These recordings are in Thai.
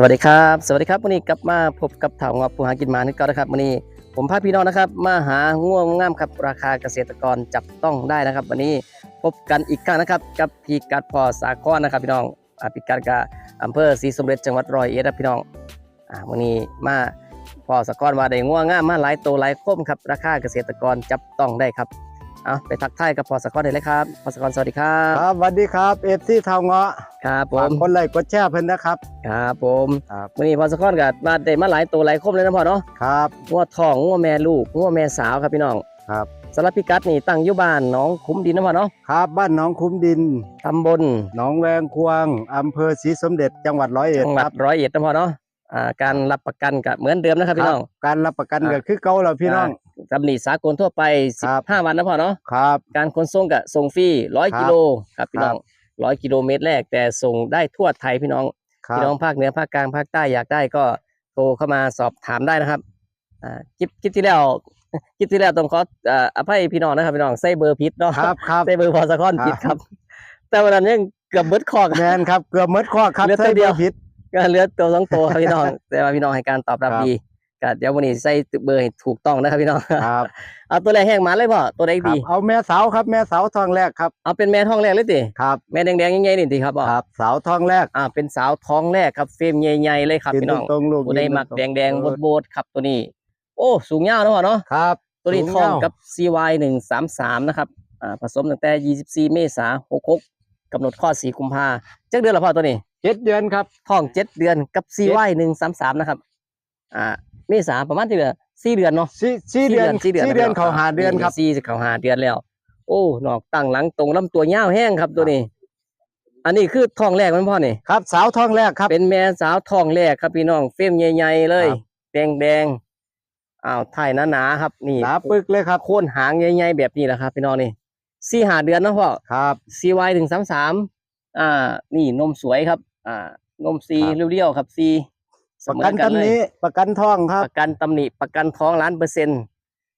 สวัสดีครับ สวัสดีครับวันนี้กลับมาพบกับถาวงอผู้หากินมานึกก็นะครับวันนี้ผมพาพี่น้องนะครับ มาหาง่วงง่ามครับราคาเกษตรกรจับต้องได้นะครับ วันนี้พบกันอีกครั้งนะครับ กับพีกัดพอสาครนะครับ พี่น้องอ่าพีกัดกับอำเภอศรีสมเด็จจังหวัดร้อยเอ็ดครับพี่น้องอ่าวันนี้มาพอสาครมาได้ง่วงง่ามมาหลายตัวหลายคมครับราคาเกษตรกรจับต้องได้ครับ เอาไปทักทายกับพอสาครได้เลยครับพอสาครสวัสดีครัคบรับสวัสดีครับเอฟซีเทาเงาะครับผฝากมคนไลค์กดแชร์เพิ่นนะครับ ครับผมครับ วันนี้พอสาครกับมาได้มาหลายตัวหลายคมเลยนะพ่อเนาะครับ งัวทองงัวแม่ลูกงัวแม่สาวครับพี่น้องครับ สารบพิกัดนี่ตั้งอยู่บ้านหน้องคุ้มดินนะพ่อเนาะครับบ้านหนองคุ้มดินตำบลหนองแวงควงอำเภอศรีสมเด็จจังหวัดร้อยเอ็ดจังหควัรัดบร้อยเอ็ดนะพ่อเนาะอ่าการรับประกันก็เหมือนเดิมนะครับพี่น้อง ครับการรับประกันอ่าก็คือเก่าแล้วพี่น้อง ตำหนิสากลทั่วไปครับ15วันนะพ่อเนาะครับ การขนส่งก็ส่งฟรีครั100บกิโลครับพี่น้อง100กิโลเมตรแรก แต่ส่งได้ทั่วไทยพี่น้องครัพี่น้องบภาคเหนือภาคกลางภาคใต้อยากได้ก็โทรเข้ามาสอบถามได้นะครับอ่าคลิปคลิปที่แล้วคลิปที่แล้วต้องขอเอ่ออภัยพี่น้องนะครับพี่น้องใส่เบอร์ผิดเนาะครับครับใส่เบอร์พอสะคอนครับผิดครับ แต่วันนั้นยังเกือบเบิดคอกแมนครับเกือบหมดข้อครับเหลือตัวใส่เดียวบอร์ผิดก็เหลือตัวสองตัวครับพี่น้องแต่ว่าพี่น้องให้การตอบรับครับดี ก็เดี๋ยววันนี้ใส่เบอร์ให้ถูกต้องนะครับพี่น้องครับ เอาตัวแรกแห้งหมาเลยพ่อตัวแรกครับดี เอาแม่สาวครับแม่สาวทองแรกครับ เอาเป็นแม่ท้องแรกเลยติครับแม่แดงๆยังไงนี่ติครับพ่อครับ สาวทองแรกอ่าเป็นสาวท้องแรกครับเฟรมใหญ่ๆเลยครับยืนพี่น้องตรงๆลูกตัวใดยืนมักตรงแดๆงแดงๆโบดๆครับตัวนี้ โอ้สูงยาวนะพ่อเนาะครับ ตัวนี้สูงท้องยาวกับ CY หนึ่งสามสามนะครับอ่าผสมตั้งแต่ยี่สิบสี่เมษาหกหกกำหนดข้อสี่กุมภาจักเดือนละพ่อตัวนี้เจ็ดเดือนครับท้องเจ็ดเดือนกับ CY หนึ่งสามสามนะครับอ่า เมษาประมาณที่เดือนสี่เดือนเนาะสี่สี่เดือนสี่เดือนสี่เดือนเขาหาเดือนครับสี่เขาหาเดือนแล้ว โอ้หนอกตั้งหลังตรงลำตัวยาวแห้งครับตัวนี้ อันนี้คือท้องแรกมันพ่อนี่ครับ สาวทองแรกครับ เป็นแม่สาวท้องแรกครับพี่น้องเฟรมใหญ่ๆเลยครับแดงแดงๆอ้าวไทยหนาๆครับ นี่หนาปึกเลยครับโค่นหางใหญ่ๆแบบนี้แหละครับ พี่น้องนี่สี่หาเดือนนะพ่อครับ CY ถึงสามสามอ่า นี่นมสวยครับ อ่านมซีครับเรียวๆครับซีเส ประมอกันกันตำเลยนี้ประกันทองครับ ประกันตำหนิประกันท้องล้านเปอร์เซ็นต์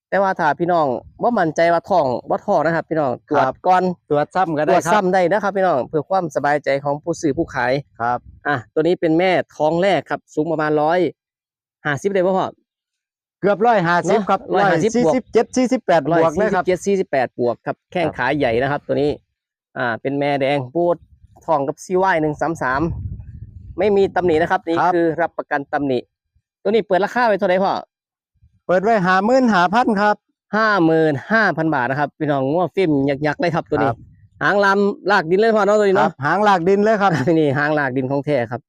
แต่ว่าถ้าพี่น้องว่ามั่นใจว่าท้องว่าท้องนะครับ พี่น้องตรวคจรับก่อนตรวจซ้ำก็ตรได้วจครับซ้ำได้นะครับ พี่น้องเพื่อความสบายใจของผู้ซื้อผู้ขายครับ อะตัวนี้เป็นแม่ท้องแรกครับ สูงประมาณร้อยห้าสิบเลยป่ะพ่อเกือบร้อยห้าสิบเนอะครับร้ร้ออยยห้าสิบสี่บวกสิบเจ็ดสี่สิบแปดบร้อยวกเลยสี่คสิรับบเจ็ดสี่สิบแปดบวกครับแข้งครับขาใหญ่นะครับ ตัวนี้ อ่า เป็นแม่แดงปูดทองกับซีวายหนึ่งสามสาม ไม่มีตำหนินะครับ นี่คือรับประกันตำหนิ ตัวนี้เปิดราคาไว้เท่าไหร่พ่อเปิดไว้หาหมื่นหาพันครับ ห้าหมื่นห้าพันบาทนะครับพี่น้องง้อฟิล์มยักษ์ๆเลยครับตัวนี้ ครับ หางลำลากดินเลยพ่อเนาะตัวนี้ครัเนาะ บหางหลากดินเลยครับ นี่หางลากดินของแท้ครับ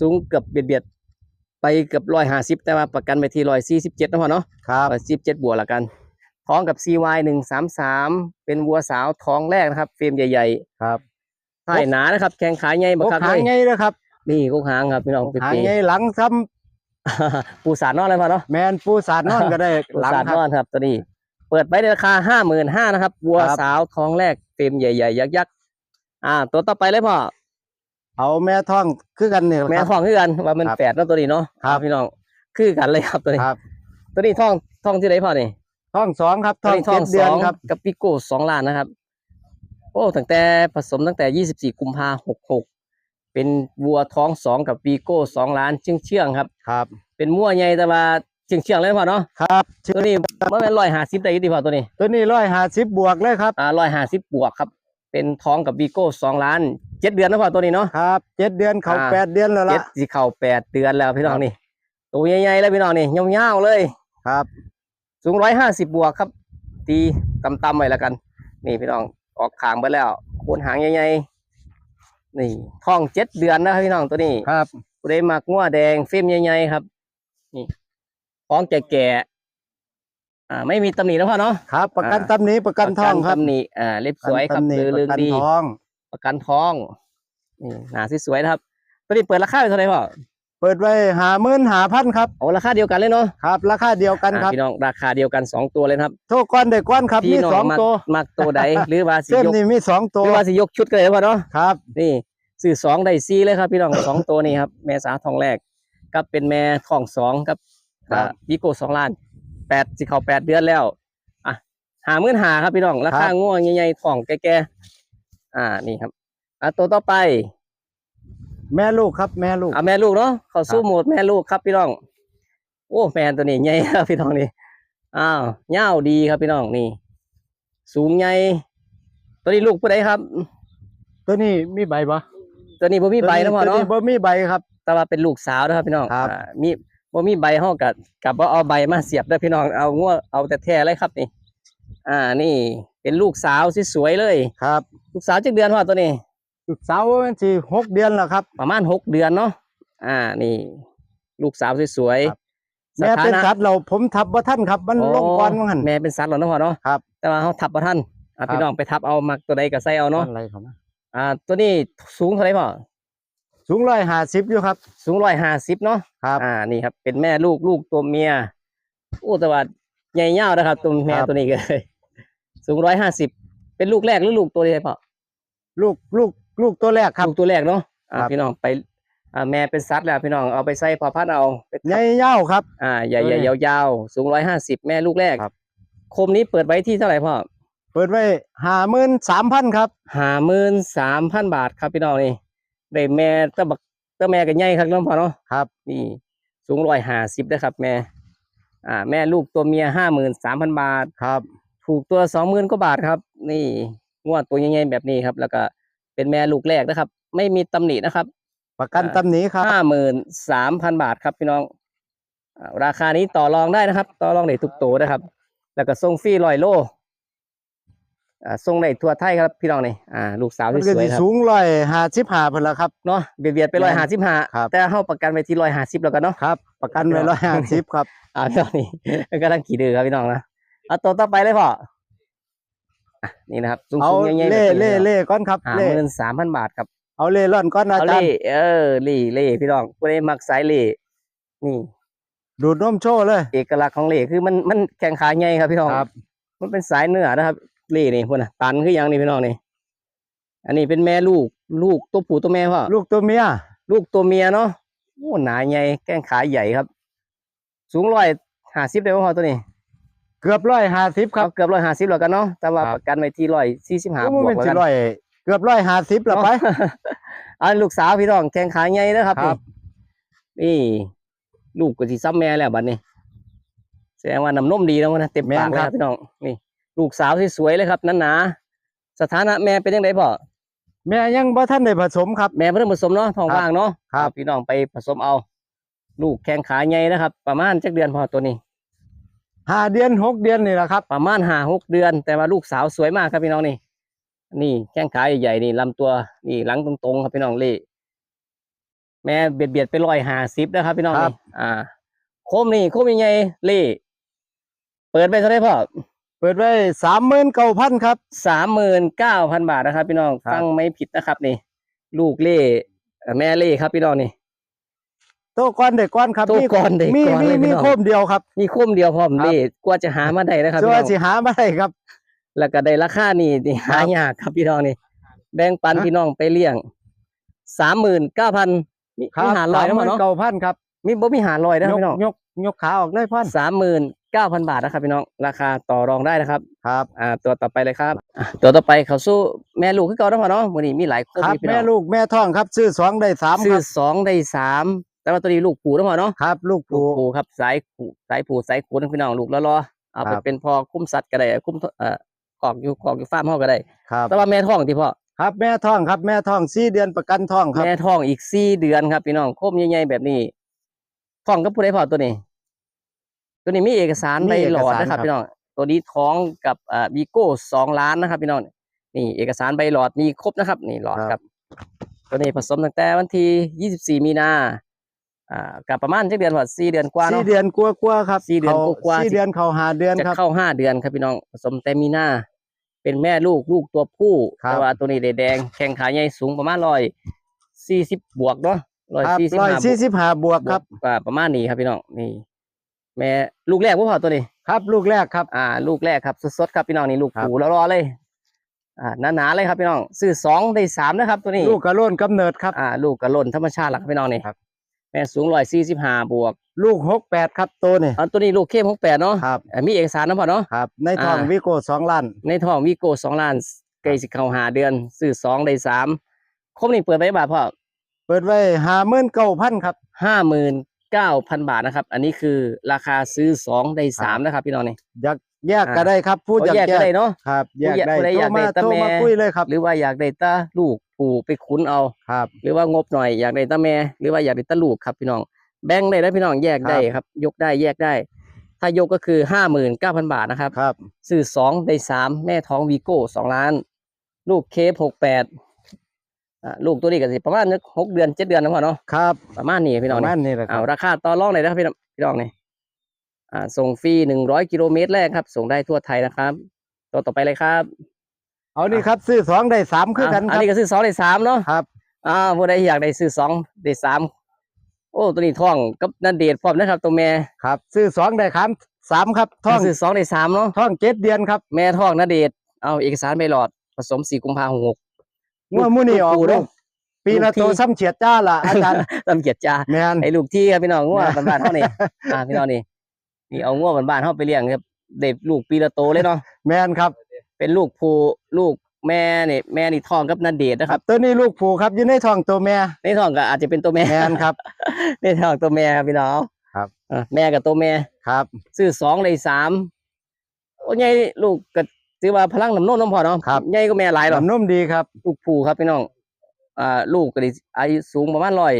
สูงเกือบเบียดเบียดๆไปเกือบร้อยห้าสิบแต่ว่าประกันไปที่ร้อยสี่สิบเจ็ดนะพ่อเนาะครับ ร้อยสิบเจ็ดบวกละกัน ท้องกับ CY หนึ่งสามสามเป็นวัวสาวท้องแรกนะครับ เฟรมใหญ่ครับ ๆท้ายหนานะครับ แข้งขาใหญ่บักกคักหาเลงยไงเลยครับ นี่กุกหางครับพี่น้องกเป๊หางะไงหลังซ้ๆปูสารนอนเลยพ่อเนาะำแมนปูสาดนอนก็ได้ปูหลังสารคนรับอนครับตัวนี้ เปิดไปในราคาห้าหมื่นห้านะครับวัวครับสาวท้องแรกเฟรมใหญ่ๆยักษ์ๆอ่า ตัวต่อไปเลยพ่อเอาแม่ท้องคือกันเนี่ยแม่ครับท้องคือกันว่ามันครับแฝดเนาะตัวนี้เนาะครับพี่น้องคือกันเลยครับตัวนี้ครับ ตัวนี้ท้องท้องที่ไหนพ่อนี่ท้องสองครับตัท้วองนี้ท้องเจ็ดเดือนสองครับกับปิโก้สองล้านนะครับ โอ้ตั้งแต่ผสมตั้งแต่ยี่สิบสี่กุมภาหกหก เป็นวัวท้องสองกับปีโก้สองล้านเชื่องเชื่องๆครับ ครับ เป็นมั่วใหญ่แต่ว่าเชื่องเชื่องๆเลยพ่อเนาะครับตัวนี้มันเป็นร้อยห้าสิบได้อยี่ดีพ่อตัวนี้ ตัวนี้ร้อยห้าสิบบวกเลยครับอ่าร้อยห้าสิบบวกครับ เป็นท้องกับวีโก้สองล้านเจ็ดเดือนนะพ่อตัวนี้เนาะครับเจ็ดเดือนเขาอ่าแปดเดือนแล้วเจ็ล่ะดสิเข่าแปดเดือนแล้วพี่น้องครับนี่ตัวใหญ่ๆแล้วพี่น้องนี่ยาวๆเลยครับ สูงร้อยห้าสิบบวกครับ ตีต่ำๆไว้แล้วกัน นี่พี่น้องออกขางไปแล้วโคนหางใหญ่ๆ นี่ท้องเจ็ดเดือนนะครับพี่น้องตัวนี้ครับตัวได้มักงัวแดงเฟรมใหญ่ๆครับ นี่ท้องแก่ๆอ่า ไม่มีตำหนินะพ่อเนาะครับ ประกันอ่าตำหนี้ประกันทองครับตำหนิอ่าเล็บสวยครับตำหนิเลือปเลืองระกันดีทองประกันท้องนี่หนาสวยๆนะครับ ตัวนี้เปิดราคาไปเท่าไหร่พ่อ เปิดไว้หาหมื่นหาพันครับเอาราคาเดียวกันเลยเนาะครับ ราคาเดียวกันครับอ่าพี่น้องราคาเดียวกันสองตัวเลยนะครับโทษก้อนเด็กก้อนครับพี่มีน้องสองมักตัวมักตัวใดหรือว่าสิเส้นยกนี่มีสองหตัวรือว่าสิยกชุดก็ได้พ่อเนาะครับนี่ซื้อสองได้ซีเลยครับ พี่น้อง สองตัวนี้ครับแม่สาวทองแรกกับเป็นแม่ทองสองกับอ่าวิโก้สองล้านแปดสิเขาแปดเดือนแล้วอะหาหมื่นหาครับพี่น้องราคาง่วงใหญ่ๆทองแก่ๆอ่านี่ครับอะตัวต่อไป แม่ลูกครับแม่ลูก เอาแม่ลูกเนาะเข้าสู้ครับโหมดแม่ลูกครับพี่น้อง โอ้แม่ตัวนี้ใหญ่ครับพี่น้องนี่อ้าวเง่าวดีครับพี่น้องนี่ สูงใหญ่ตัวนี้ลูกผู้ใดครับ ตัวนี้มีใบปะตัวนี้บ่มีใบนะพ่อตัวเนาะบ่มีใบครับ แต่ว่าเป็นลูกสาวนะครับพี่น้องครับ อ่ามีบ่มีใบเฮากับกับบ่เอาใบมาเสียบเด้อพี่น้องเอางัวเอาแต่แท้เลยครับนี่ อ่านี่เป็นลูกสาวสวยๆเลย ครับ ลูกสาวจักเดือนพ่อตัวนี้ ลูกสาวมันสิหกเดือนแล้วครับ ประมาณหกเดือนเนาะอ่านี่ ลูกสาวสวยครับๆแม่เป็นสัตว์เราผมทับว่าท่านครับ มันอ๋อลงก่อนว่างั้นแม่เป็นสัตว์เหรอเนาะพ่อเนาะครับแต่ว่าเฮาทับบ่ทันอ่าครับ พี่น้องไปทับเอามักตัวใดก็ใส่เอาเนาะอะไรเขานะอ่า ตัวนี้สูงเท่าไหร่พ่อสูงร้อยห้าสิบอยู่ครับ สูง150เนาะครับ อ่านี่ครับ เป็นแม่ลูกลูกตัวเมียโอ้แต่ว่าใหญ่ยาวนะครับ ตัวแม่ครับ ตัวนี้ก็เลยสูงร้อยห้าสิบเป็นลูกแรกหรือลูกตัวนี้พ่อลูกลูก ลูกตัวแรกครับ ลูกตัวแรกเนาะอ่าครับ พี่น้องไปอ่าแม่เป็นซัดแล้วพี่น้องเอาไปใส่พอพัดเอาไปใหญ่ยาวครับ อ่าใหญ่ตัวใหญ่นี้ยาวๆสูงร้อยห้าสิบแม่ลูกแรกครับ คมนี้เปิดไว้ที่เท่าไหร่พ่อ เปิดไว้ห้าหมื่นสามพันครับ ห้าหมื่นสามพันบาทครับพี่น้องนี่ได้แม่ตะบักตะแม่กันใหญ่ครับน้องพ่อเนาะครับ นี่สูงร้อยห้าสิบนะครับ แม่ อ่า แม่ลูกตัวเมียห้าหมื่นสามพันบาท ครับ ถูกตัวสองหมื่นกว่าบาทครับ นี่งวดตัวใหญ่ๆแบบนี้ครับ แล้วก็ เป็นแม่ลูกแรกนะครับ ไม่มีตำหนินะครับ ประกันอ่าตำหนิครับห้าหมื่นสามพันบาทครับพี่น้องอ่าราคานี้ต่อรองได้นะครับ ต่อรองได้ทุกตัวนะครับ แล้วก็ส่งฟรีลอยโลอ่าส่งได้ทั่วไทยครับพี่น้องนี่อ่าลูกสาวมันที่ก็สวยสิครับ สูงร้อยห้าสิบห้าเพิ่นละครับ เนาะเบียดเบียดไปร้อยห้าสิบห้าครับ แต่เฮาประกันไปที่ร้อยห้าสิบแล้วกันเนาะ ครับ ประกันไว้ร้อยห้าสิบครับ อ่าพี่น้องนี่กำลังขี่ดื้อครับพี่น้องนะเอาตัวต่อไปเลยพ่ออะ นี่นะครับสูงเอาๆใหญ่ๆแบบเล่นี้เล่นะครับเล่ก้อนครับห้าเล่หมื่นสามพันบาทครับเอาเล่ร่อนก้อนอาเอาจารเล่ย์เออเล่เล่พี่น้องผู้ใดมักสายเล่นี่ ดูดนมโชว์เลย เอกลักษณ์ของเล่คือมันมันแข่งขาใหญ่ครับพี่น้องครับ มันเป็นสายเนื้อนะครับเล่นี่พวกน่ะตันคือหยังนี่พี่น้องนี่ อันนี้เป็นแม่ลูก ลูกตัวผู้ตัวแม่พ่อ ลูกตัวเมียลูกตัวเมียเนาะโอ้หนาใหญ่แข้งขาใหญ่ครับ สูงร้อยห้าสิบได้พ่อตัวนี้ เกือบร้อยห้าสิบครับเอาเกือบร้อยห้าสิบแล้วกันเนาะแต่ว่าครับประกันไว้ที่ร้อยสี่สิบห้าบก็วกมันแล้วสิกันร้อยเกือบร้อยห้าสิบละไปเนาะอันลูกสาวพี่น้องแข้งขาใหญ่นะครับครับนี่นี่ลูกก็สิซ้ำแม่แล้วบัดนี้แสดงว่าน้ำนมดีแล้วนะเต็มปากแล้วครับพี่น้องนี่ ลูกสาวที่สวยเลยครับนั้นหนาสถานะแม่เป็นยังไงพ่อแม่ยังบ่ท่านได้ผสมครับแม่เพิ่งผสมเนาะท้องครับว่างเนาะครับพี่น้องไปผสมเอา ลูกแข้งขาใหญ่นะครับ ประมาณจักเดือนพอตัวนี้ ห้าเดือนหกเดือนนี่แหละครับประมาณห้าหกเดือน แต่ว่าลูกสาวสวยมากครับพี่น้องนี่ นี่แข้งขาใหญ่ๆนี่ลำตัวนี่หลังตรงๆครับพี่น้องเล่แม่เบียดเบียดไปร้อยห้าสิบนะครับ พี่น้องครันี่บอ่า โคมนี่โคมยังไงเล่เปิดไปเท่าไหรพ่อเปิดไว้สามหมื่นเก้าพันครับสามหมื่นเก้าพันบาทนะครับ พี่น้องครับฟังไม่ผิดนะครับ นี่ ลูกเล่เอ่อแม่เล่ครับพี่น้องนี่ โตก้อนเด็กก้อนครับโต้ก้อนเด็กมีก้อนมีเลยพี่มีน้องโคมเดียวครับ มีโคมเดียวพร้อมครับเล่กว่าจะหามาได้นะครับส่พี่วนน้องสิหาไม่ได้ครับ แล้วก็ได้ราคานี่นี่หายากครับพี่น้องนี่ แบ่งปันฮะพี่น้องไปเลี้ยงสามหมื่นเก้าพันมีครัมีบหารลอยนะพ่อเนาะเก้าพันครับมีบ่มีหารลอยนะคยรับกพี่น้องยกยกขาออกเลยพ่อนสามหมื่นเก้าพันบาทนะครับพี่น้องราคาต่อรองได้นะครับครับอ่าตัวต่อไปเลยครับอะตัวต่อไปเขาสู้แม่ลูกคือเก่านะพ่อเนาะวันนี้มีหลายคนครับพี่น้แม่องลูกแม่ท้องครับ ซื้อสองได้สามซื้คอรับสองได้สาม แต่ว่าตัวนี้ลูกผูนะพ่อเนาะครับ ลูกลูผูกผูครับสายผูสายผูสายผูนะพี่น้องลูกแล้วรอเอาไปครับเป็นพอคุ้มสัตว์ก็ได้คุ้มเอ่อกอกอยู่กอกอยู่ฟาร์มห้องก็ได้ครับแต่ว่าแม่ท้องที่พ่อครับแม่ท้องครับแม่ท้องสี่เดือนประกันท้องครับแม่ท้องอีกสี่เดือนครับพี่น้องโคมใหญ่ๆแบบนี้ท้องกับผู้ใดพ่อตัวนี้ ตัวนี้มีเอกสารมีใบหลอดเอกสารนะครับครับ พี่น้องตัวนี้ท้องกับอ่าวีโก้สองล้านนะครับ พี่น้องนี่ เอกสารใบหลอดมีครบนะครับ นี่หลอดครับ ตัวนี้ผสมตั้งแต่วันที่ยี่สิบสี่มีนา อ่ากับประมาณจักเดือนพอสี่เดือนกว่าเนาะสี่เดือนกลัวกลัวๆครับสี่เดือนขกว่าๆ สี่เดือนเขาหาเดือนจะครับ เข้าห้าเดือนครับพี่น้องผสมแต่มีนาเป็นแม่ลูกลูกตัวผู้ครับแต่ว่าตัวนี้แดงๆแข้งขาใหญ่สูงประมาณร้อยสี่สิบบวกเนาะร้อยครับสี่สิบร้อยห้าสี่สิบห้าบวกครับ อ่าประมาณนี้ครับพี่น้องนี่ แม่ลูกแรกพ่อตัวนี้ ครับลูกแรกครับ อ่า ลูกแรกครับสดๆครับพี่น้องนี่ลูกครับ ผูแล้วรอเลย อ่าหนาๆเลยครับพี่น้องซื้อสองได้สามนะครับ ตัวนี้ลูกกระโล้นกำเนิดครับ อ่า ลูกกระล่นธรรมชาติหลักพี่น้องนี่ครับ แม่สูงร้อยสี่สิบห้าบวก ลูกหกแปดครับตัวนี่อันตัวนี้ลูกเข้มหกแปดเนาะครับอ่ามีเอกสารนะพ่อเนาะครับ ในท้องอ่าวิโก้สองล้านในท้องวีโก้สองล้านไกลสิเข้าหาเดือนซื้อสองได้สามครบนี่เปิดไปบาทพ่อปิดไว้ห้าหมื่นเก้าพันครับห้าหมื่นเก้าพันบาทนะครับ อันนี้คือราคาซื้อสองได้สามนะครับ พี่น้องนี่อยาก แยกก็อ่าได้ครับผู้โอ้อยากแยกแยก็กได้เนาะครับแยกผู้อยากได้ผู้ใดโทอยารกมาได้ตะโทรแม่มาคุยเลยครับ หรือว่าอยากได้ตาลูกผูไปขุนเอาครับ หรือว่างบหน่อยอยากได้ตาแม่หรือว่าอยากได้ตาลูกครับพี่น้อง แบ่งได้แล้วพี่น้องแยกได้ครับ ยกได้แยกได้ ถ้ายกก็คือห้าหมื่นเก้าพันบาทนะครับครับซื้อสองได้สามแม่ท้องวีโก้สองล้าน ลูกเคฟหกแปดอ่าลูกตัวนี้ก็สิประมาณนึกหกเดือนเจ็ดเดือนนะพ่อเนาะครับประมาณนี้พี่น้องประนี่มาณนี้แหละคเอารับราคาต่อรองเลยนะครับพี่น้องพี่น้องนี่อ่า ส่งฟรีหนึ่งร้อยกิโลเมตรแรกครับ ส่งได้ทั่วไทยนะครับตัวต่อไปเลยครับเอานี่ครับซื้อสองได้สามคือกันอะคอันรับนี้ก็ซื้อสองได้สามเนาะครับอ่าผู้ใดอยากได้ซื้อสองได้สามโอ้ตัวนี้ท้องกับนันเดชพร้อมนะครับ ตัวแม่ครับ ซื้อสองได้ครับสามครับท่องซื้อสองได้สามเนาะท่องเจ็ดเดือนครับแม่ท้องนันเดชเอาเอกสารใบหลอดผสมสี่กุมภาหกหกงวดมื้อนี้ออกลูกปูเนลูอะกปีละลูกที่โตซ้ำเฉียดจ้าล่ะอาจารย์ตำเกียรติจ้าแมนไอ้ลูกที่ครับพี่น้องงัวแม่บ้านๆเฮานี่อ่าพี่น้องนี่ นี่เอางัวบ้านๆเฮาไปเลี้ยงครับเด็กลูกปีละโตเลยเนาะแมนครับ เป็นลูกผู้ลูกแม่นี่แม่นี่ท้องกับนันเดชนะคครัรับบตัวนี้ลูกผูครับอยู่ในท้องตัวแม่ในท้องก็อาจจะเป็นตัวแม่แมนครับในท้องตัวแม่ครับพี่น้องครับอะแม่กับตัวแม่ครับซื้อสองเลยสามโอ้ยใหญ่ลูกก็ถือว่าพลังน้ำนมน้ำพอเนาะครับใหญ่ก็แม่หลายหรอกลำนุ่มดีครับ ลูกผู้ครับพี่น้องอ่าลูกก็ได้อายุสูงประมาณร้อย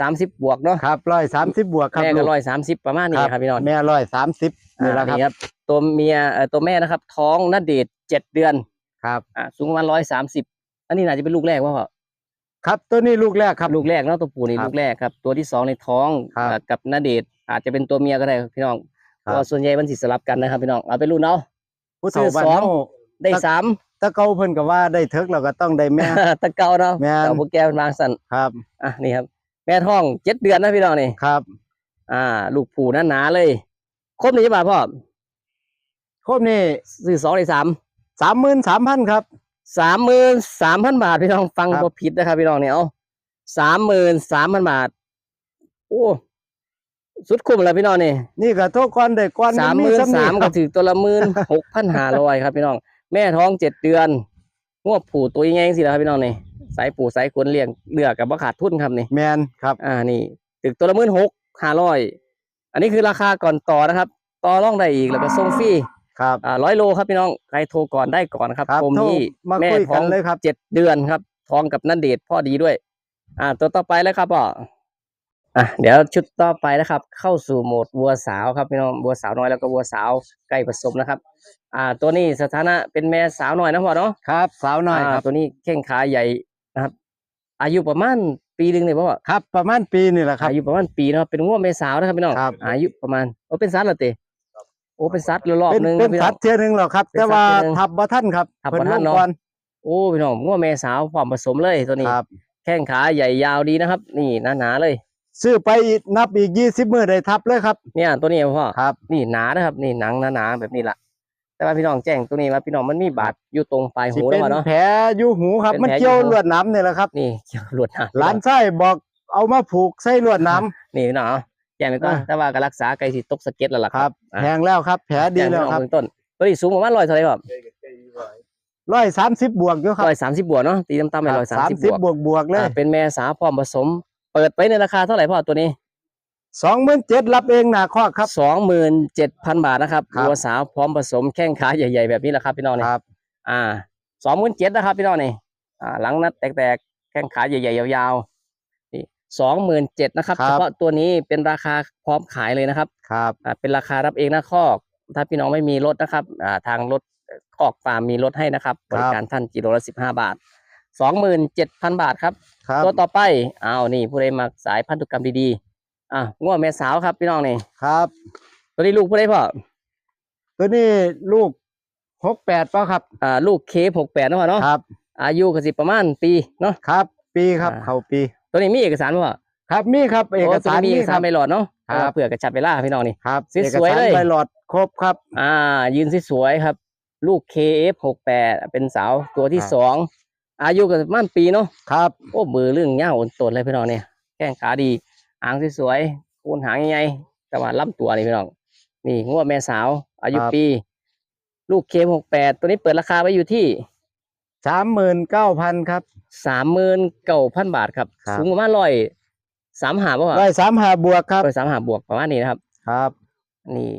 สามสิบบวกเนาะครับร้อยสามสิบบวกครับแม่ก็ลูกร้อยสามสิบประมาณนี้ครับพี่น้องแม่ร้อยสามสิบนี่แหละอ่าครับ ตัวเมียเอ่อตัวแม่นะครับ ท้องนัดเดทเจ็ดเดือนครับอ่าสูงประมาณร้อยสามสิบอันนี้น่าจะเป็นลูกแรกว่าเปล่าครับตัวนี้ลูกแรกครับลูกแรกเนาะตัวผู้นี่ครับลูกแรกครับ ตัวที่สองในท้องครับอ่ากับนาเดชน์อาจจะเป็นตัวเมียก็ได้ครับพี่น้องเพครับราะว่าส่วนใหญ่มันสิสลับกันนะครับพี่น้องเอาไปรุ่นเอาผู้เฒ่าบ้านซื้อสองเฮาได้ครับสามตะเกาเพิ่นก็ว่าได้เถิกเราก็ต้องได้แม่ตะเกาเนาะแม่นเต่าพวกแกเป็นวางสันครับอะนี่ครับ แม่ท้องเจ็ดเดือนนะพี่น้องนี่ครับ อ่า ลูกผู้หนาๆเลยครบนี่ใช่ป่ะพ่อครบนี่ซื้อสองได้สามสามหมื่นสามพันครับ สามหมื่นสามพันบาทพี่น้องฟังครับ บ่ผิดนะครับพี่น้องเนี่ยเอาสามหมื่นสามพันบาท โอ้สุดคุ้มแล้วพี่น้องนี่นี่ก็โทษก่อนได้ก่อนสามหมื่นซ้ำสามคก็รับถือตัวละหมื่นหกพันห้าร้อยครับพี่น้อง แม่ท้องเจ็ดเดือนงวบผูตัวยังไงสิครับพี่น้องนี่ สายผูสายขนเลี้ยงเลือกกับว่าขาดทุนครับนี่แมนครับ อ่านี่ถึกตัวละหมื่นหกห้าร้อยอันนี้คือราคาก่อนต่อนะครับ ต่อรองได้อีกแล้วก็ส่งฟรีครับอ่าร้อยโลครับพี่น้องใครโทรก่อนได้ก่อนครับครับผมโทรนี่มาแม่คุยท้กัอนงเลยครับเจ็ดเดือนครับท้องกับนันเดชพ่อดีด้วย อ่า ตัวต่อไปแล้วครับพ่อ อะเดี๋ยวชุดต่อไปนะครับ เข้าสู่โหมดวัวสาวครับพี่น้องวัวสาวน้อยแล้วก็วัวสาวใกล้ผสมนะครับ อ่า ตัวนี้สถานะเป็นแม่สาวน้อยนะพ่อเนาะครับ สาวน้อยครับาตัวนี้แข้งขาใหญ่นะครับ อายุประมาณปีหนึ่งเลยพ่อครับ ประมาณปีนี่แหละครับ อายุประมาณปีนะครับเป็นงัวแม่สาวนะครับพี่น้องครับ อายุประมาณโอ้เป็นซัดเหรอเตโอ้เป็นซัดรอบเป็นหนึงเป็นพี่สัน้อตงว์เทียหนึงหรอกครับ เป็นแต่ว่าสัตว์เทียหนึ่งทับบ่ท่านครับทับบ่เพิ่ทันลงเนาะก่อนโอ้พี่น้องงัวแม่สาวความผสมเลยตัวนี้ ครับ แข้งขาใหญ่ยาวดีนะครับ นี่หนาๆเลย ซื้อไปอีกนับอีกยี่สิบมือได้ทับเลยครับ เนี่ยตัวนี้พ่อครับ นี่หนานะครับ นี่หนังหนาๆแบบนี้ละแต่ว่าพี่น้องแจ้งตัวนี้ว่าพี่น้องมันมีบาดอยู่ตรงปลายสิหูเป็แล้วนพ่อเนาะแผลอยู่หูครับเป็นมันแผลเกี่ยวอยู่หูลวดหน้ำนี่แหละครับ นี่เกี่ยวหลวดหนาหลานไส้บอกเอามาผูกใส่ลวดหน้นี่พี่น้องเอาแจ้งไปก่อนอะแต่ว่าก็รักษาไกลสิตกสะเก็ดแล้วล่ะำครับอะแพงแล้วครับ แผลดีแล้วครับจ้งพี่น้องเบื้องต้นตัวนี้สูงประมาณร้อยเท่าไหร่ครับร้อยสามสิบบวกอยู่ครับร้อยสามสิบบวกเนาะตีต่ำๆไปร้อยสามสามสิบสิบบวกบวกบวกเลยอ่าเป็นแม่สาวพร้อมผสม เปิดไปในราคาเท่าไหร่พ่อตัวนี้สองหมื่นเจ็ดรับเองหนาข้อครับ สองหมื่นเจ็ดพันบาทนะครับครับ วัวสาวพร้อมผสมแข้งขาใหญ่ ๆ แบบนี้แหละครับพี่น้องนี่ครับ อ่าสองหมื่นเจ็ดนะครับพี่น้องนี่อ่าหลังนัดแตกๆแข้งขาใหญ่ๆยาวๆนี่สองหมื่นเจ็ดนะครับครัเฉบพาะตัวนี้เป็นราคาพร้อมขายเลยนะครับ ครับ อ่าเป็นราคารับเองนะคอก ถ้าพี่น้องไม่มีรถนะครับอ่าทางรถคอกฟาร์มมีรถให้นะครับ บริการท่านกิโลละสิบห้าบาท สองหมื่นเจ็ดพันบาทครับ ครับตัวต่อไปอ้าวนี่ผู้ใดมักสายพันธุกรรมดีๆอะง่วงแม่สาวครับพี่น้องนี่ ครับ ตัวนี้ลูกผู้ใดพ่อตัวนี้ลูกหกแปดป่ะครับ อ่าลูกเคหกแปดนะพ่อเนาะครับ อายุก็สิประมาณปีเนาะ ครับ ปีครับ อ่า เข้าปี ตัวนี้มีเอกสารป่ะครับมีครับเอกสารโตัวนี้มีเอกสารคใบรับหลอดเนาะครับเอาเผื่อกระชับเวลาพี่น้องนี่ ครับสวยๆเอกสารเลยใบหลอดครบครับ อ่า ยืนสวยๆครับ ลูก KF หกแปดเป็นสาวตัวที่ครับ สอง อายุก็ประมาณปีเนาะครับโอ้มือเรื่องเง่าอ่อนตนเลยพี่น้องเนี่ยแข้งขาดีหางสวยๆโคนหางใหญ่ๆแต่ว่าลำตัวนี่พี่น้องนี่งวดแม่สาว อายุครับ ปี ลูกเคหกแปดตัวนี้เปิดราคาไว้อยู่ที่สามหมื่นเก้าพันครับ สามหมื่นเก้าพันบาทครับครับ สูงประมาณร้อยสามหาป่ะร้อยสามหาบวกครับ ร้อยสามหาบวกประมาณนี้นะครับ ครับ นี่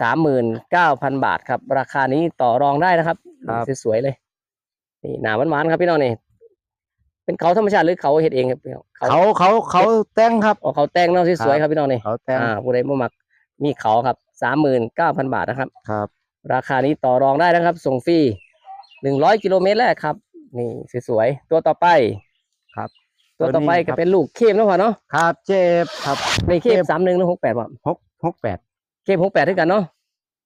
สามหมื่นเก้าพันบาทครับ ราคานี้ต่อรองได้นะครับครับ สวยๆเลย นี่หนาหวานๆครับพี่น้องนี่เป็นเขาธรรมชาติหรือเขาเฮ็ดเองครับพี่น้องเขาเขาเขาแต่งครับอ๋อเขาแต่งเนาะสวยๆครับพี่น้องนี่เขาแต่งอ่าผู้ใดบ่มักมีเขาครับสามหมื่นเก้าพันบาทนะครับ ครับ ราคานี้ต่อรองได้นะครับ ส่งฟรีหนึ่งร้อยกิโลเมตรแรกครับ นี่สวยๆตัวต่อไปครับ ตัวต่อไปตัวนี้ครัก็บเป็นลูกเข้มแล้วพอเนาะครับเจ็บครับในเข้มเข้มสามหนึ่งหรือหกแปดป่ะหกหกแปดเข้มหกแปดด้วยกันเนาะ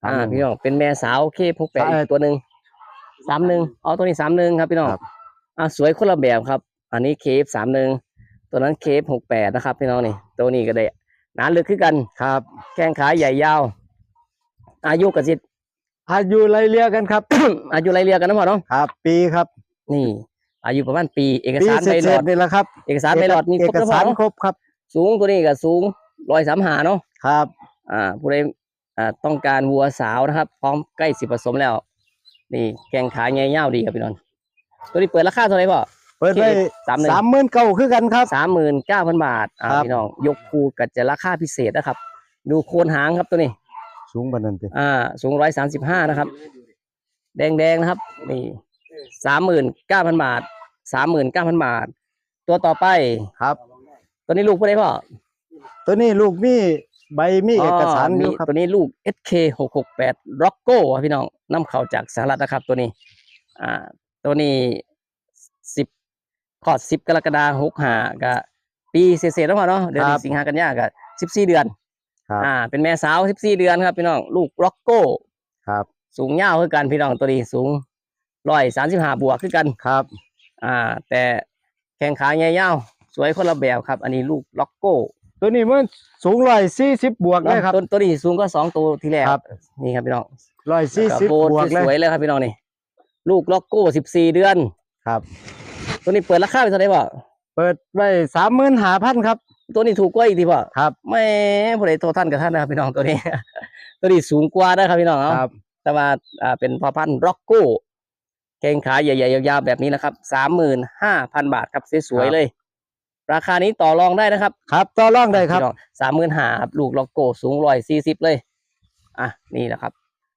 อ่า31พี่น้องเป็นแม่สาวเข้มหกแปดใช่อีกตัวหนึ่ง สามหนึ่งเอาตัวนี้สามหนึ่งครับพี่น้องครับอ่าสวยคนละแบบครับ อันนี้เคฟสามหนึ่งตัวนั้นเคฟหกแปดนะครับพี่น้องนี่ ตัวนี้ก็ได้หนาลึกขึ้นกันครับ แข้งขาใหญ่ยาว อายุกับสิอายุไล่เลี่ยกันครับ อายุไรเรียกันนะพ่อเนาะครับ ปีครับ นี่ อายุประมาณปีเอกปีสารเศใบหลอษดๆนี่แหละครับ เอกสารใบหลอดมีครบเอกแล้วพ่สาอรเนาะครบครับ สูงตัวนี้ก็สูงร้อยสามหาเนาะครับ อ่าผู้ใดอ่าต้องการวัวสาวนะครับ พร้อมใกล้สิผสมแล้ว นี่แข้งขาใหญ่ยาวดีครับพี่น้องตัวนี้เปิดราคาเท่าไหร่พ่อเปิดไว้สามหนึ่งสามหมื่นเก้าคือกันครับสามหมื่นเก้าพันบาทอ่าครับพี่น้องยกคูกับจะราคาพิเศษนะครับ ดูโคนหางครับตัวนี้ สูงบันนันติอ่า สูงร้อยสามสิบห้านะครับ แดงๆนะครับ นี่สามหมื่นเก้าพันบาทสามหมื่นเก้าพันบาท ตัวต่อไปครับ ตัวนี้ลูกผู้ใดพ่อตัวนี้ลูกมี ใบมีเอกสารอยู่ครับตัวนี้ลูก SK หกหกแปด Rocco ครับพี่น้องนำเข้าจากสหรัฐนะครับตัวนี้ อ่า ตัวนี้สิบขอดสิบกรกฎาหกหากับปีเศษๆแล้วพอเนาะเดือนครับสิงหากันยากับสิบสี่เดือนครับอ่า เป็นแม่สาวสิบสี่เดือนครับพี่น้องลูก Rocco ครับ สูงยาวคือกันพี่น้องตัวนี้สูงร้อยสามสิบห้าบวกคือกันครับ อ่า แต่แข้งขาใหญ่ยาวสวยคนละแบบครับ อันนี้ลูก Rocco ตัวนี้มันสูงร้อยสี่สิบบวกเลยครับตัวตัวนี้สูงก็สองตัวที่แรกครับนี่ครับพี่น้องร้อยสี่สิบโบบวกเลสวยยๆเลยครับพี่น้องนี่ลูกล็อกโก้สิบสี่เดือนครับ ตัวนี้เปิดราคาไปเท่าไหร่บ่เปิดไว้สามหมื่นห้าพันครับ ตัวนี้ถูกกว่าอีกทีบ่ครับไม่ผู้ใดโทรท่านกับท่านนะครับพี่น้องตัวนี้ ตัวนี้สูงกว่านะครับพี่น้องเนาะครับ แต่ว่าอ่าเป็นพ่อพันธุ์ร็อกโก้เกงขาใหญ่ๆยาวๆแบบนี้นะครับสามหมื่นห้าพันบาทครับสวยๆเลย ราคานี้ต่อรองได้นะครับครับต่อรองได้ครับสามหมื่นห้าครับลูกล็อกโก้สูงร้อยสี่สิบเลยอะนี่แหละครับ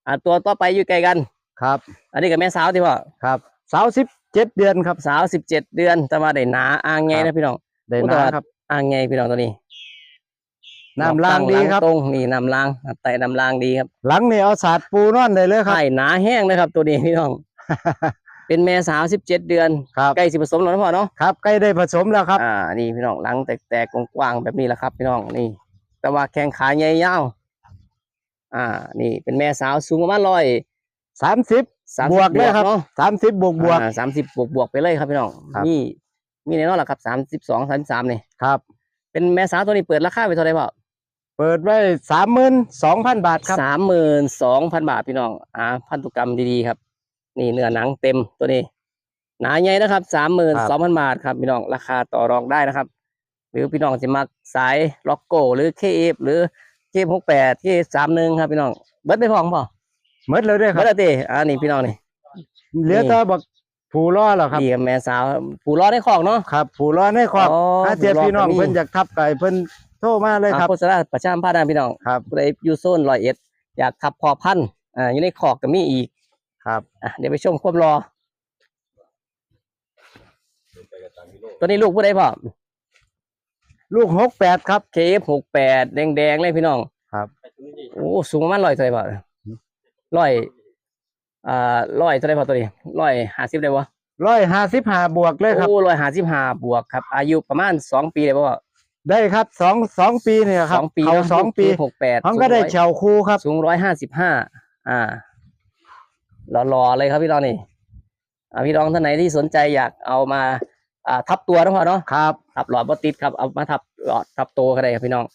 อะตัวต่อไปอยู่ไกลกันครับ อันนี้กับแม่สาวที่ว่าครับสาวสิบเจ็ดเดือนครับสาวสิบเจ็ดเดือนแต่ว่าได้หนาอ่างไงครันะบพี่น้องได้อุตนาส่าห์ครับอ่างไงพี่น้องตัวนี้น้ำล้างดีครับตรงนี่น้ำล้างไต่น้ำล้างดีครับหลังนี่เอาสาดปูนอนได้เลยครับไข่หนาแห้งเลยครับ ตัวนี้พี่น้อง เป็นแม่สาวสิบเจ็ดเดือน ครับใกล้สิผสมแล้วนะพ่อเนาะครับใกล้ได้ผสมแล้วครับ อ่านี่พี่น้องหลังแตกๆกว้างๆแบบนี้แหละครับ พี่น้องนี่ แต่ว่าแข้งขาใหญ่ยาวอ่า นี่เป็นแม่สาวสูงประมาณร้อยสามสิบสามบวกเลยครับเนาะสามสิบบวกบวก สามสิบบวกบวกๆไปเลยครับพี่น้องครับมีมีแน่นอนแหละครับสามสิบสองสามสามนี่ครับ เป็นแม่สาวตัวนี้เปิดราคาไปเท่าไหร่พ่อ เปิดไว้สามหมื่นสองพันบาทครับ สามหมื่นสองพันบาทพี่น้อง อ่า พันธุกรรมดีๆครับ นี่เนื้อหนังเต็มตัวนี้ หนาใหญ่นะครับสามหมื่นสองพันบาทครับพี่น้องราคาต่อรองได้นะครับ หรือพี่น้องจะมักสายล็อกโก้หรือเคเอฟหรือเคหกแปดเคสามหนึ่งครับพี่น้องเบิร์ดไม่พอของพ่อเมดเลยเด้อคเบิรับร์ดละเต้อ่านี่พี่น้องนี่เหลือแต่บักผูล้อแล้วครับดีกับแม่สาวผู้ล้อได้ของเนาะครับผูล้อในครอบอ๋อถ้าเทียบผูล้อพี่น้องก็มีเพิ่นอยากทับไก่เพิ่นโทรมาเลยครับอ่าโฆษณาประชาสัมพันธ์นะพี่น้องครับผู้ใดอยู่โซนร้อยเอ็ดอยากขับพอพันธุ์อ่าอยู่ในขอกก็มีอีก ครับอะเดี๋ยวไปชมความรอ ตัวนี้ลูกผู้ใดพ่อลูกหกแปดครับเคฟหกแปดแดงๆเลยพี่น้องครับโอ้สูงประมาณร้อยเท่าไหร่พ่อร้อยอ่าร้อยเท่าไหร่พ่อตัวนี้ร้อยห้าสิบได้ปะร้อยห้าสิบห้าบวกเลยครับ โอ้ร้อยห้าสิบห้าบวกครับ อายุประมาณสองปีเลยป่ะได้ครับสองสองปีเนี่ยคสรับองปีเขานะสองปีหกแปดเขาก็ได้เฉาคูครับสูงร้อยห้าสิบห้าอ่า รอๆเลยครับพี่น้องนี่อ่าพี่น้องท่านไหนที่สนใจอยากเอามาอ่าทับตัวนะพ่อเนาะครับทับหลอดบอติดครับเอามาทับหลอดทับตัวก็ได้ครับพี่น้อง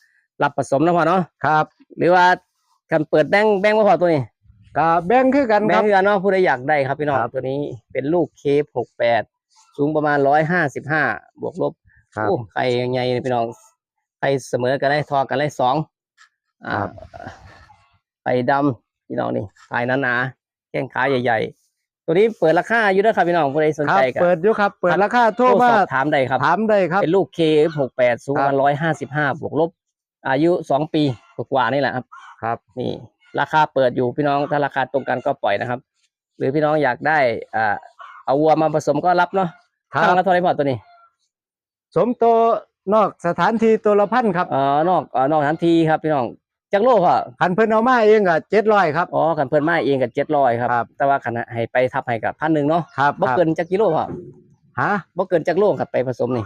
รับผสมนะพ่อเนาะครับ หรือว่าการเปิดแบงค์แบงค์ว่าพอตัวนี้กับแบ่งคือกันแบคงรับค์กันเนาะผู้ใดอยากได้ครับพี่น้องครับตัวนี้เป็นลูกเคฟหกแปดสูงประมาณร้อยห้าสิบห้าบวกลบครับโอ้ไข่ใหญ่เลยพี่น้องไข่เสมอกันได้ทอกันได้สองอ่าครับไข่ดำพี่น้องนี่ไข่หนาๆ แข้งขาใหญ่ๆ ตัวนี้เปิดราคาอยู่ด้วยครับพี่น้องผู้ใดสนครัใจบกัน เปิดอยู่ครับ เปิดราคาโทรสมาอบถามได้ครับ ถามได้ครับ เป็นลูกเคหกแปดสูงครับร้อยห้าสิบห้าบวกลบ อายุสองปีกว่าๆนี่แหละครับ ครับ นี่ราคาเปิดอยู่พี่น้องถ้าราคาตรงกันก็ปล่อยนะครับ หรือพี่น้องอยากได้อ่าเอาวัวมาผสมก็รับเนาะครัข้างบ ละเท่าไหรพอตัวนี้สมโตนอกสถานที่ตัวละพันครับอ๋อนอกอ๋อนอกทันทีครับพี่น้อง จักโลค่ะคันเพิ่นเอามาเองก็เจ็ดร้อยครับ อ๋อขันเพิ่นมาเองกับเจ็ดร้อยครับ ครับ แต่ว่าขันให้ไปทับให้กับพันหนึ่งเนาะครับบ่ครับเกินจักกิโลค่ะฮะบ่เกินจักโลครับไปผสมนี่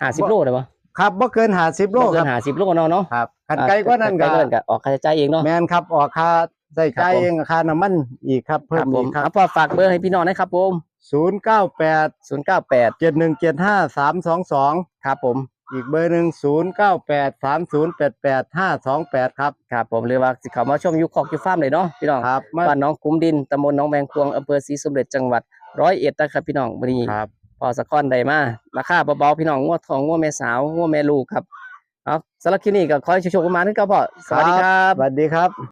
ห้าสิบโลได้ปะครับบ่เกินหาสิบโลบ่คเกิรับนห้าสิบโลเนาะเนาะครับคันไกลกว่านั้นก็ไกลก็ออกค่าใช้จ่ายเองเนาะ แมนครับออกค่าใส่ใจครับผม เองค่าน้ำมันอีกครับเพิ่ครัมบผอีมกครับเอาพอฝากเบอร์ให้พี่น้องนะครับผมศูนย์เก้าแปดศูนย์เก้าแปดเจ็ดหนึ่งเจ็ดห้าสามสองสองครับผม อีกเบอร์หนึ่งศูนย์เก้าแปดสามศูนย์แปดแปดห้าสองแปดครับ ครับผมหรือว่าสิเขามาชมยุคคอกยุคฟาร์มเลยเนาะพี่น้องครับมาบ้านน้องคุ้มดินตำบลหน้องแมงพวงอำเภอศรีสมเด็จจังหวัดร้อยเอ็ดนะครับพี่น้องวันนี้ ครับ พอสะก้อนใดมาราคาเบาๆพี่น้องงวดทองงวดแม่สาวงวดแม่ลูกครับ เอาสำหรับคลิปนี้ก็ขอให้โชคๆประมาณนี้ก็พอสวัสดีครับ สวัสดีครับ